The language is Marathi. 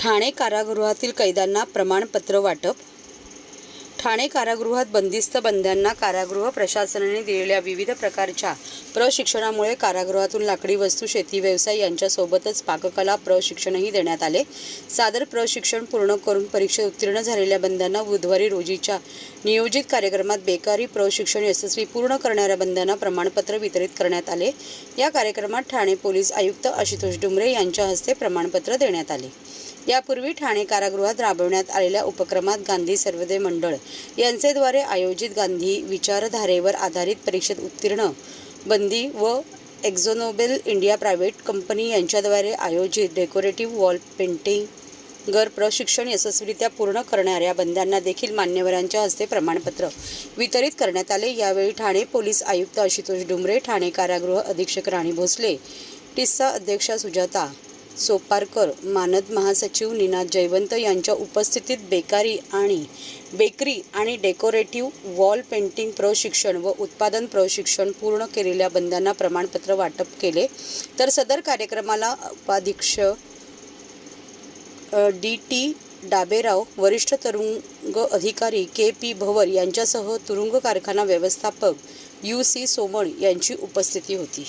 ठाणे कारागृहातील कैद्यांना प्रमाणपत्र वाटप. ठाणे कारागृहात बंदिस्त बंद्यांना कारागृह प्रशासनाने दिलेल्या विविध प्रकारच्या प्रशिक्षणामुळे कारागृहातून लाकडी वस्तू शेती व्यवसाय यांच्यासोबतच पाककला प्रशिक्षणही देण्यात आले. सादर प्रशिक्षण पूर्ण करून परीक्षेत उत्तीर्ण झालेल्या बंद्यांना बुधवारी रोजीच्या नियोजित कार्यक्रमात बेकारी प्रशिक्षण यशस्वी पूर्ण करणाऱ्या बंद्यांना प्रमाणपत्र वितरित करण्यात आले. या कार्यक्रमात ठाणे पोलीस आयुक्त आशुतोष डुमरे यांच्या हस्ते प्रमाणपत्र देण्यात आले. यापूर्वी ठाणे कारागृहात राबवण्यात आलेल्या उपक्रमात गांधी सर्वोदय मंडळ यांचेद्वारे आयोजित गांधी विचारधारेवर आधारित परीक्षेत उत्तीर्ण बंदी व एक्झोनोबेल इंडिया प्रायव्हेट कंपनी यांच्याद्वारे आयोजित डेकोरेटिव्ह वॉल पेंटिंग गर प्रशिक्षण यशस्वीरित्या पूर्ण करणाऱ्या बंद्यांना देखील मान्यवरांच्या हस्ते प्रमाणपत्र वितरित करण्यात आले. यावेळी ठाणे पोलीस आयुक्त आशुतोष डुमरे ठाणे कारागृह अधीक्षक राणी भोसले टिस्सा अध्यक्षा सुजाता सोपारकर मानद महासचिव निनाद जयवंत यांच्या उपस्थितीत बेकारी आणि बेकरी आणि डेकोरेटिव्ह वॉल पेंटिंग प्रशिक्षण व उत्पादन प्रशिक्षण पूर्ण केलेल्या बंद्यांना प्रमाणपत्र वाटप केले. तर सदर कार्यक्रमाला उपाधीक्षक डी टी डाबेराव वरिष्ठ तुरुंग अधिकारी के पी भवर यांच्यासह तुरुंग कारखाना व्यवस्थापक यू सी सोमण यांची उपस्थिती होती.